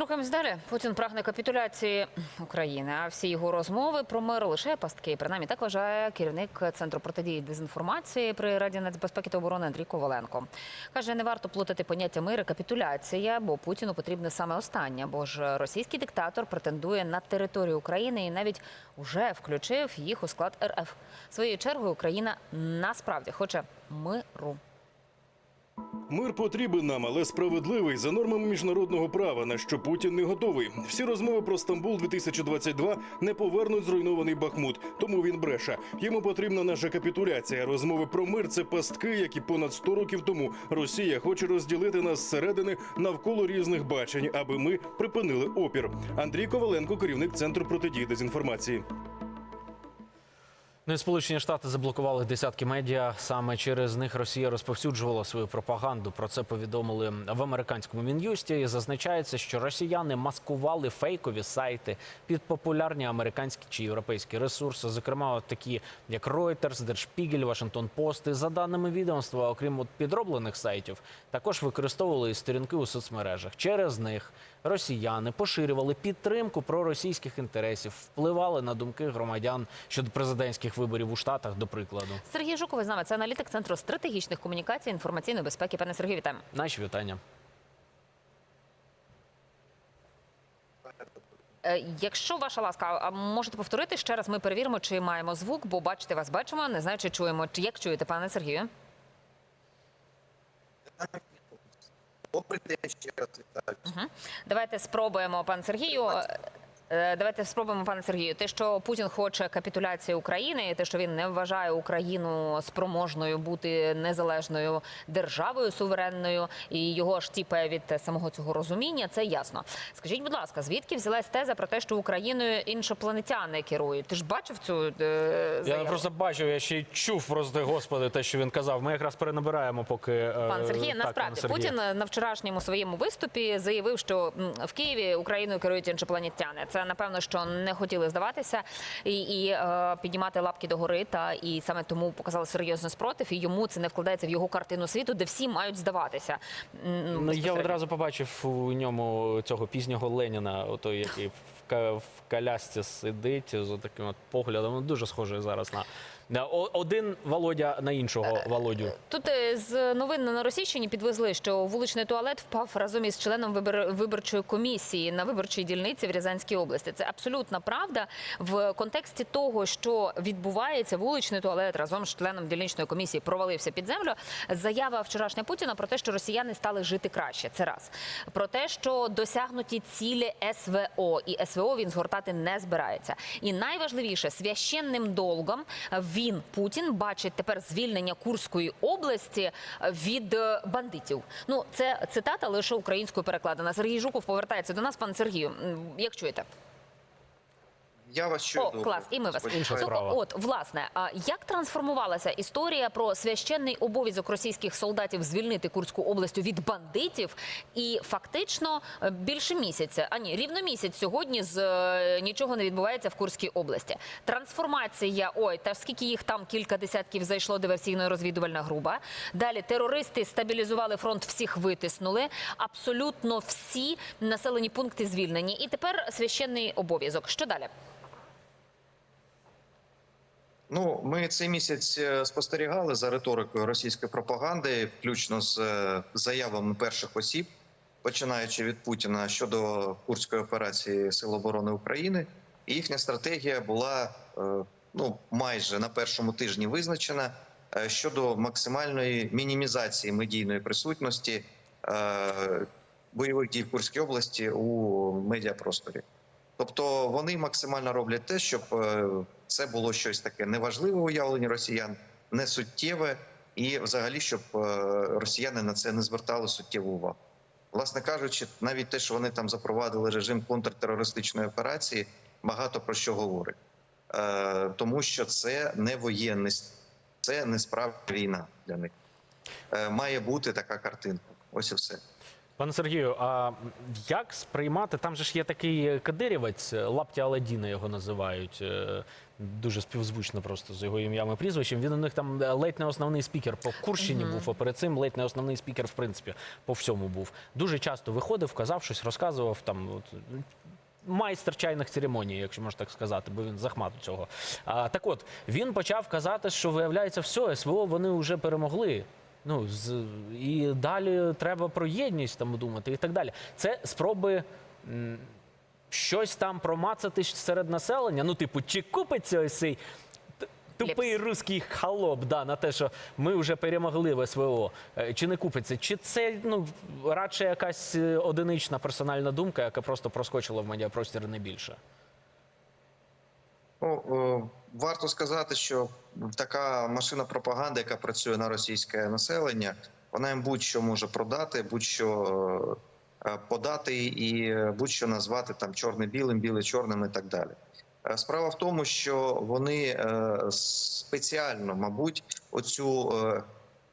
Рухаємось далі. Путін прагне капітуляції України. А всі його розмови про мир лише пастки. Принаймні так вважає керівник центру протидії дезінформації при Раді нацбезпеки та оборони Андрій Коваленко. Каже, не варто плутати поняття мир і капітуляція, бо Путіну потрібне саме останнє. Бо ж російський диктатор претендує на територію України і навіть уже включив їх у склад РФ. Своєю чергою Україна насправді хоче миру. Мир потрібен нам, але справедливий за нормами міжнародного права, на що Путін не готовий. Всі розмови про Стамбул 2022 не повернуть зруйнований Бахмут, тому він бреше. Йому потрібна наша капітуляція. Розмови про мир це пастки, які понад 100 років тому Росія хоче розділити нас зсередини навколо різних бачень, аби ми припинили опір. Андрій Коваленко, керівник центру протидії дезінформації. Ну Сполучені Штати заблокували десятки медіа. Саме через них Росія розповсюджувала свою пропаганду. Про це повідомили в американському мін'юсті. І зазначається, що росіяни маскували фейкові сайти під популярні американські чи європейські ресурси, зокрема, от такі як Reuters, Der Spiegel, Washington Post. І за даними відомства, окрім от підроблених сайтів, також використовували і сторінки у соцмережах. Через них росіяни поширювали підтримку проросійських інтересів, впливали на думки громадян щодо президентських виборів у штатах, до прикладу. Сергій Жуков з нами це аналітик центру стратегічних комунікацій і інформаційної безпеки. Пане Сергію, вітаємо. Наші вітання. Е, Якщо ваша ласка, а можете повторити ще раз? Ми перевіримо, чи маємо звук, бо бачите, вас бачимо. Не знаю, чи чуємо. Чи як чуєте, пане Сергію? Добрий день ще раз вітаю. Угу. Давайте спробуємо, пане Сергію. Е, Давайте спробуємо, пане Сергію. Те, що Путін хоче капітуляції України, те, що він не вважає Україну спроможною бути незалежною державою суверенною, і його ж тіпає від самого цього розуміння, це ясно. Скажіть, будь ласка, звідки взялась теза про те, що Україною іншопланетяни керують? Ти ж бачив цю е, Я заяву? не просто бачив, я ще й чув просто господи, те, що він казав. Ми якраз перенабираємо, поки е, Пан Сергій, насправді пане Сергію. Путін на вчорашньому своєму виступі заявив, що в Києві Україною керують іншопланетяни. Це напевно, що не хотіли здаватися і, і е, піднімати лапки догори. Та і саме тому показали серйозний спротив. І йому це не вкладається в його картину світу, де всі мають здаватися. Ну, я одразу побачив у ньому цього пізнього Леніна, той, який в, в колясці сидить з таким от поглядом. Ну, дуже схожий зараз на один Володя на іншого Володю. Тут е, з новин на Російщині підвезли, що вуличний туалет впав разом із членом вибор- виборчої комісії на виборчій дільниці в Рязанській області. Це абсолютна правда в контексті того, що відбувається вуличний туалет разом з членом дільничної комісії провалився під землю. Заява вчорашня Путіна про те, що росіяни стали жити краще. Це раз про те, що досягнуті цілі СВО, і СВО він згортати не збирається. І найважливіше священним долгом він Путін бачить тепер звільнення Курської області від е, бандитів. Ну це цитата лише українською перекладена. Сергій Жуков повертається до нас. Пане Сергію, як чуєте? Я вас чую. О, добре. клас, і ми вас. Інша Тобто, справа. От, власне, а як трансформувалася історія про священний обов'язок російських солдатів звільнити Курську область від бандитів? І фактично е, більше місяця, а ні, рівно місяць сьогодні з е, нічого не відбувається в Курській області. Трансформація, ой, та скільки їх там кілька десятків зайшло диверсійно-розвідувальна група. Далі терористи стабілізували фронт, всіх витиснули. Абсолютно всі населені пункти звільнені. І тепер священний обов'язок. Що далі? Ну, ми цей місяць е, спостерігали за риторикою російської пропаганди, включно з е, заявами перших осіб, починаючи від Путіна щодо курської операції Сил оборони України. Їхня стратегія була е, ну майже на першому тижні визначена щодо максимальної мінімізації медійної присутності бойових дій в Курській області у медіапросторі. Тобто вони максимально роблять те, щоб е, це було щось таке неважливе у уявленні росіян, не суттєве, і взагалі, щоб е, росіяни на це не звертали суттєву увагу. Власне кажучи, навіть те, що вони там запровадили режим контртерористичної операції, багато про що говорить, Е, тому що це не воєнний, це не справжня війна для них. Має бути така картинка. Ось і все. Пане Сергію, а як сприймати? Там же ж є такий кадирівець, лапті Аладдіна його називають. е, Дуже співзвучно просто з його ім'ям і прізвищем. Він у них там ледь не основний спікер по Курщині був, а перед цим ледь не основний спікер, в принципі, по всьому був. Дуже часто виходив, казав щось, розказував там. От, майстер чайних церемоній, якщо можна так сказати, бо він захмат у цього. А, так от він почав казати, що виявляється, все, СВО вони вже перемогли. Ну з і далі треба про єдність там думати і так далі. Це спроби. м, Щось там промацати серед населення. Ну, типу, чи купиться ось цей тупий Лепс. русський холоп да, на те, що ми вже перемогли в СВО. Е, Чи не купиться? Чи це ну радше якась е, одинична персональна думка, яка просто проскочила в медіапростір не більше? Ну, е, варто сказати, що така машина пропаганди, яка працює на російське населення, вона їм будь-що може продати, будь-що е, подати і будь-що назвати там чорне білим, біле чорним і так далі. Е, Справа в тому, що вони е, спеціально, мабуть, оцю е,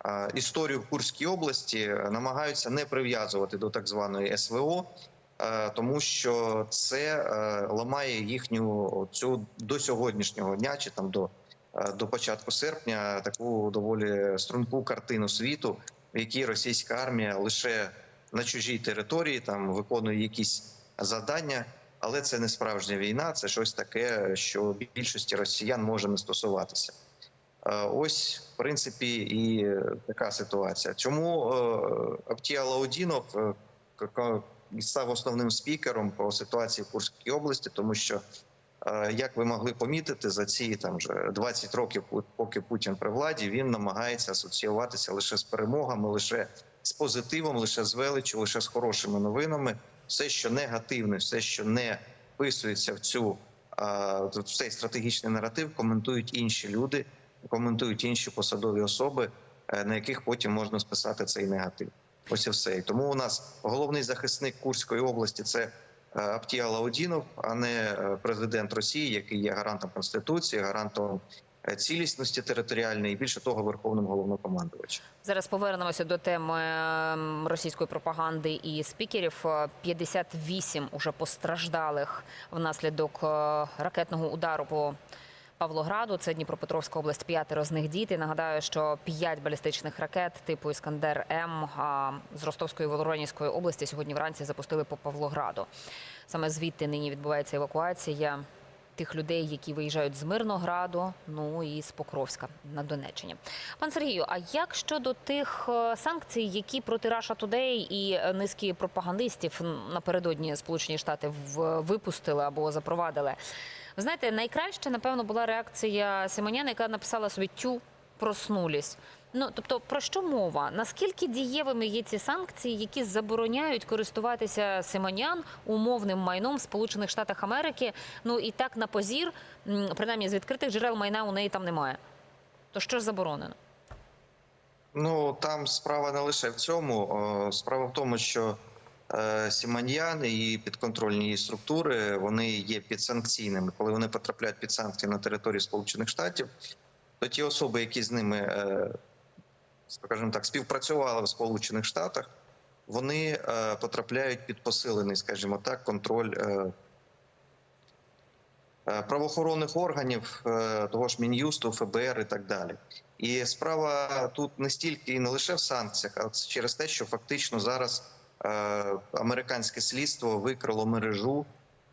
е, історію в Курській області е, намагаються не прив'язувати до так званої СВО, е, тому що це е, ламає їхню цю до сьогоднішнього дня чи там до, е, до початку серпня таку доволі струнку картину світу, в якій російська армія лише на чужій території там виконує якісь завдання. Але це не справжня війна, це щось таке, що більшості росіян може не стосуватися. Е, Ось, в принципі, і е, така ситуація. Чому е, Автія Лаудінов е, став основним спікером по ситуації в Курській області, тому що, е, як ви могли помітити, за ці там вже 20 років, поки Путін при владі, він намагається асоціюватися лише з перемогами, лише з позитивом, лише з величчю, лише з хорошими новинами. Все, що негативне, все, що не вписується в цю в цей стратегічний наратив, коментують інші люди, коментують інші посадові особи, е, на яких потім можна списати цей негатив. Ось і все. І тому у нас головний захисник Курської області це е, Аптія Лаудінов, а не е, президент Росії, який є гарантом конституції, гарантом е, цілісності територіальної, і більше того, верховним головнокомандувачем. Зараз повернемося до теми ем, російської пропаганди і спікерів. Е, 58 уже постраждалих внаслідок ракетного удару по Павлограду. Це Дніпропетровська область. П'ятеро з них діти. Нагадаю, що п'ять балістичних ракет типу Іскандер М з Ростовської і Воронізької області сьогодні вранці запустили по Павлограду. Саме звідти нині відбувається евакуація тих людей, які виїжджають з Мирнограду, ну і з Покровська на Донеччині. Пан Сергію, а як щодо тих е, санкцій, які проти Russia Today і низки пропагандистів напередодні Сполучені Штати випустили або запровадили? Ви знаєте, найкраще, напевно, була реакція Симоняна, яка написала собі тю проснулись. Ну тобто, про що мова? Наскільки дієвими є ці санкції, які забороняють користуватися Симонян умовним майном Сполучених Штатах Америки? Ну і так на позір, принаймні з відкритих джерел майна у неї там немає. То що ж заборонено? Ну там справа не лише в цьому. Е, Справа в тому, що Сіманьян і підконтрольні її структури вони є підсанкційними. Коли вони потрапляють під санкції на території Сполучених Штатів, то ті особи, які з ними, е, скажімо так, співпрацювали в Сполучених Штатах, вони е, потрапляють під посилений, скажімо так, контроль. е, е, Правоохоронних органів, е, того ж Мін'юсту, ФБР і так далі. І справа тут не стільки і не лише в санкціях, а через те, що фактично зараз е, американське слідство викрило мережу,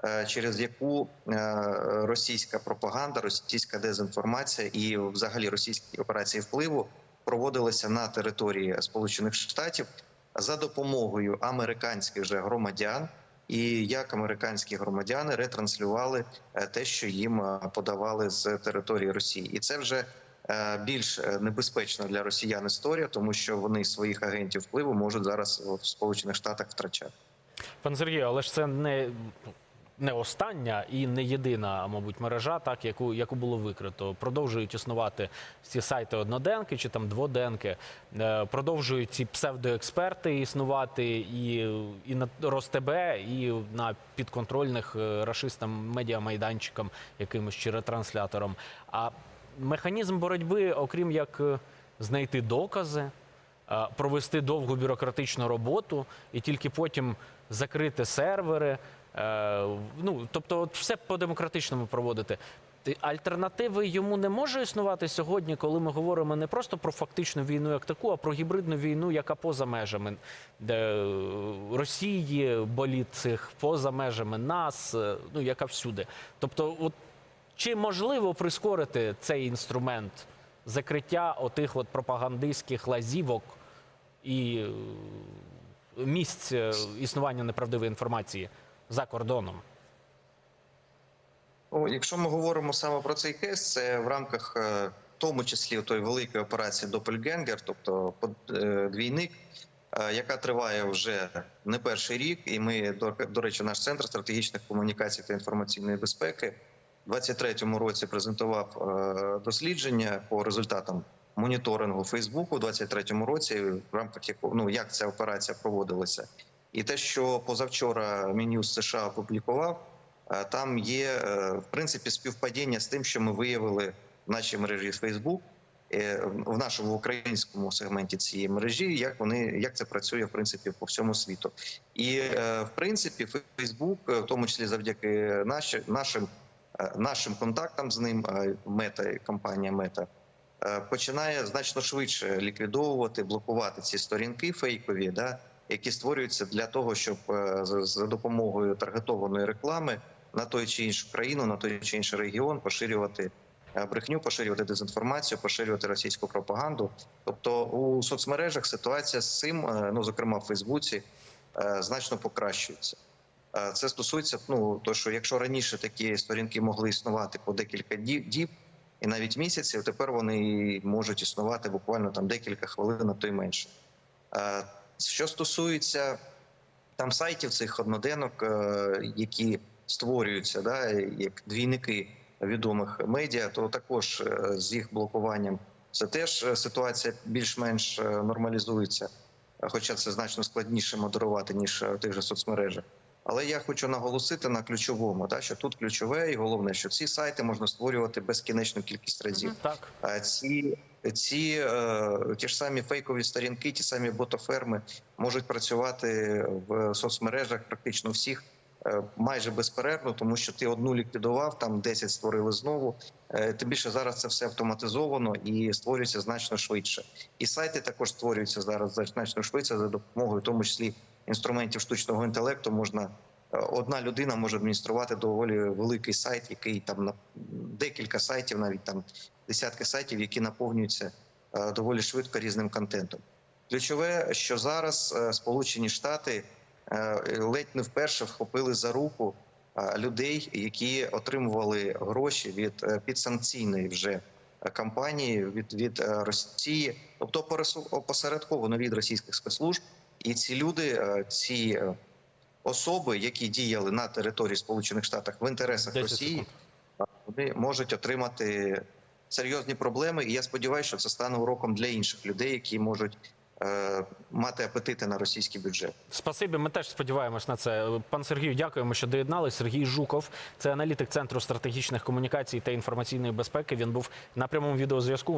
е, через яку е, російська пропаганда, російська дезінформація і взагалі російські операції впливу проводилися на території Сполучених Штатів за допомогою американських же громадян. І як американські громадяни ретранслювали е, те, що їм е, подавали з території Росії, і це вже е, більш е, небезпечна для росіян історія, тому що вони своїх агентів впливу можуть зараз в Сполучених Штатах втрачати. Пане Сергію, але ж це не, не остання і не єдина, мабуть, мережа, так яку, яку було викрито. Продовжують існувати ці сайти одноденки чи там дводенки. Е, Продовжують ці псевдоексперти існувати і, і на РосТБ, і на підконтрольних е, рашистам медіамайданчикам якимось чи ретрансляторам. А механізм боротьби, окрім як е, знайти докази. е, провести довгу бюрократичну роботу і тільки потім закрити сервери. Е, Ну, тобто, все по-демократичному проводити. Альтернативи йому не може існувати сьогодні, коли ми говоримо не просто про фактичну війну як таку, а про гібридну війну, яка поза межами де Росії, боліт цих поза межами нас, ну яка всюди. Тобто, от чи можливо прискорити цей інструмент закриття отих от пропагандистських лазівок і е, місць е, існування неправдивої інформації за кордоном? Якщо ми говоримо саме про цей кейс, це в рамках е, в тому числі тої великої операції Допельгенгер, тобто двійник, яка триває вже не перший рік. І ми до речі, наш центр стратегічних комунікацій та інформаційної безпеки у 2023 році презентував е, дослідження по результатам моніторингу Фейсбуку у 2023 році, в рамках якого ну як ця операція проводилася, і те, що позавчора Мін'юз США опублікував. Е, Там є е, в принципі співпадіння з тим, що ми виявили в нашій мережі е, в нашому українському сегменті цієї мережі, як вони як це працює в принципі по всьому світу. І в принципі, е, в тому числі завдяки нашим нашим контактам з ним, е, мета компанія Мета. е, Починає значно швидше ліквідовувати, блокувати ці сторінки фейкові, да, які створюються для того, щоб е, за- допомогою таргетованої реклами на той чи іншу країну, на той чи інший регіон поширювати е, брехню, поширювати дезінформацію, поширювати російську пропаганду. Тобто у соцмережах ситуація з цим, е, ну зокрема в Фейсбуці, е, значно покращується. Е, Це стосується ну то, що якщо раніше такі сторінки могли існувати по декілька ді- діб і навіть місяців, тепер вони можуть існувати буквально там декілька хвилин, а то й менше. Е, Що стосується там сайтів цих одноденок, е, які створюються, да, як двійники відомих медіа, то також з їх блокуванням це теж ситуація більш-менш нормалізується, хоча це значно складніше модерувати ніж в тих же соцмережах. Але я хочу наголосити на ключовому, да, що тут ключове і головне, що ці сайти можна створювати безкінечну кількість разів. Так. А ці, ці е, ті ж самі фейкові сторінки, ті самі ботоферми можуть працювати в соцмережах практично всіх е, майже безперервно, тому що ти одну ліквідував, там 10 створили знову. Е, Тим більше зараз це все автоматизовано і створюється значно швидше. І сайти також створюються зараз значно швидше за допомогою, в тому числі інструментів штучного інтелекту. Можна е, одна людина може адмініструвати доволі великий сайт, який там на декілька сайтів, навіть там десятки сайтів, які наповнюються е, доволі швидко різним контентом. Ключове, що зараз е, Сполучені Штати ледь не вперше вхопили за руку людей, які отримували гроші від підсанкційної вже кампанії від, від Росії, тобто опосередковано від російських спецслужб. І ці люди, е, ці е, особи, які діяли на території Сполучених Штатів в інтересах Росії, вони можуть отримати серйозні проблеми. І я сподіваюся, що це стане уроком для інших людей, які можуть е, мати апетити на російський бюджет. Спасибі, ми теж сподіваємось на це. Пан Сергію, дякуємо, що доєднались. Сергій Жуков, це аналітик Центру стратегічних комунікацій та інформаційної безпеки. Він був на прямому відеозв'язку.